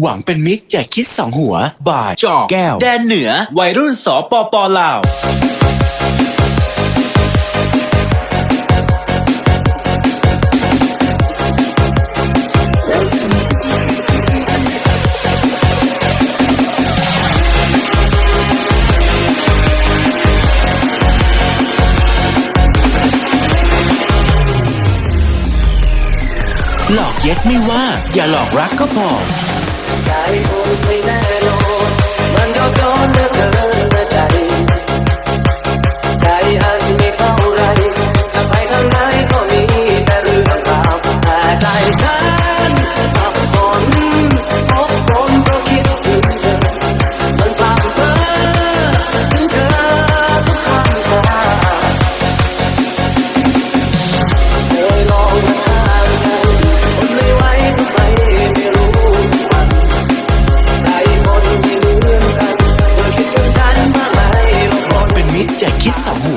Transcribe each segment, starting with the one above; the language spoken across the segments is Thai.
หวังเป็นมิตรแก่คิดสองหัว บ่ายจอกแก้ว แดนเหนือ วัยรุ่นสปปลาว หลอกเย็ดไม่ว่า อย่าหลอกรักก็พอ Dai, puro ko'y nalo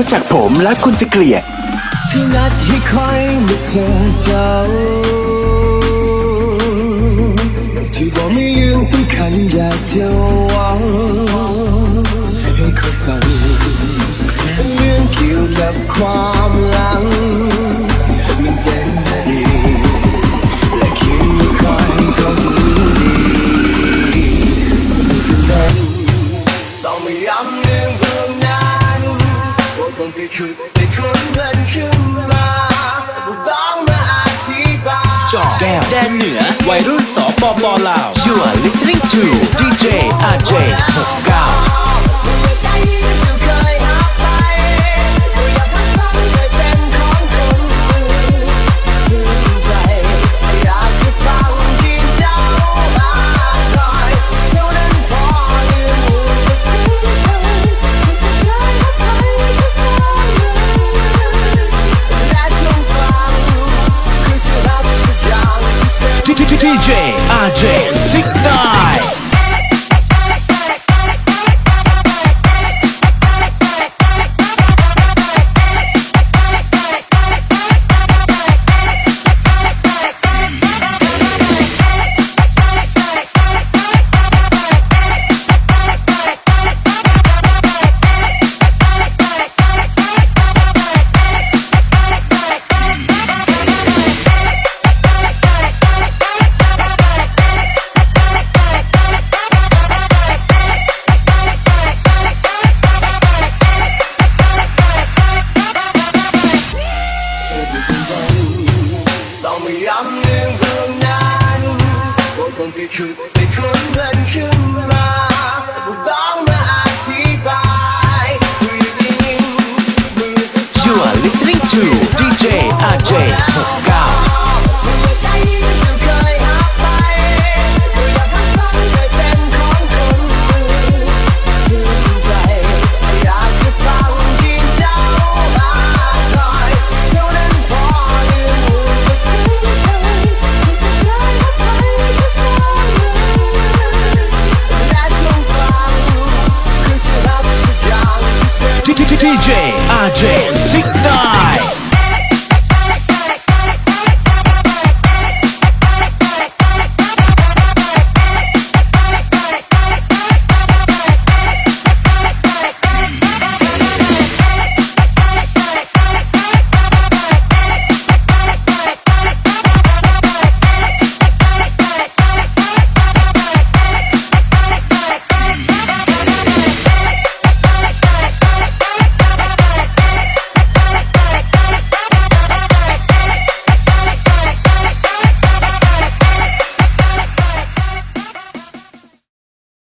รู้จักผมและคุณจะเกลียดที่นัดให้คอยนึกถึงเจ้าที่บอกไม่ยืนสำคัญอยากจะหวังให้เขาสั่งเรื่องเกี่ยวกับความหลัง คือแก้วแดนเหนือ วัยรุ่นสปปลาว You are listening to DJ RJ 69 You are listening to DJ AJ. Jam Victor.